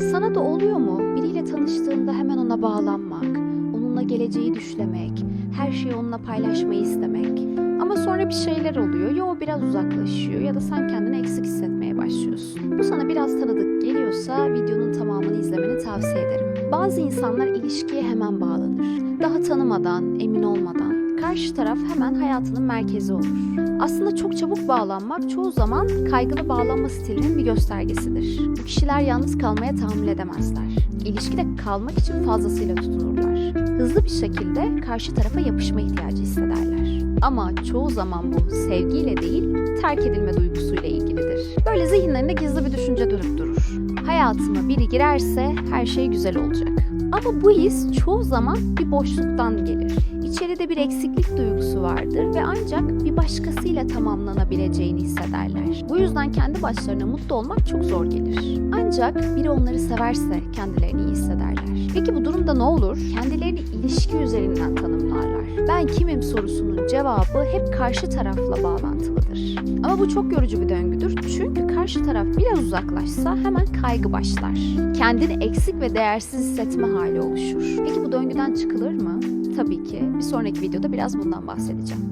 Sana da oluyor mu? Biriyle tanıştığında hemen ona bağlanmak, onunla geleceği düşlemek, her şeyi onunla paylaşmayı istemek. Ama sonra bir şeyler oluyor ya o biraz uzaklaşıyor ya da sen kendini eksik hissetmeye başlıyorsun. Bu sana biraz tanıdık geliyorsa videonun tamamını izlemeni tavsiye ederim. Bazı insanlar ilişkiye hemen bağlanır. Daha tanımadan, emin olmadan. Karşı taraf hemen hayatının merkezi olur. Aslında çok çabuk bağlanmak çoğu zaman kaygılı bağlanma stilinin bir göstergesidir. Bu kişiler yalnız kalmaya tahammül edemezler. İlişkide kalmak için fazlasıyla tutunurlar. Hızlı bir şekilde karşı tarafa yapışma ihtiyacı hissederler. Ama çoğu zaman bu sevgiyle değil, terk edilme duygusuyla ilgilidir. Böyle zihinlerinde gizli bir düşünce dönüp durur. Hayatıma biri girerse her şey güzel olacak. Ama bu his çoğu zaman bir boşluktan gelir. İçeride bir eksiklik duygusu vardır ve ancak bir başkasıyla tamamlanabileceğini hissederler. Bu yüzden kendi başlarına mutlu olmak çok zor gelir. Ancak biri onları severse kendilerini iyi hissederler. Peki bu durumda ne olur? Kendilerini ilişki üzerinden tanımlarlar. Ben kimim sorusunun cevabı hep karşı tarafla bağlantılıdır. Bu çok yorucu bir döngüdür. Çünkü karşı taraf biraz uzaklaşsa hemen kaygı başlar. Kendini eksik ve değersiz hissetme hali oluşur. Peki bu döngüden çıkılır mı? Tabii ki. Bir sonraki videoda biraz bundan bahsedeceğim.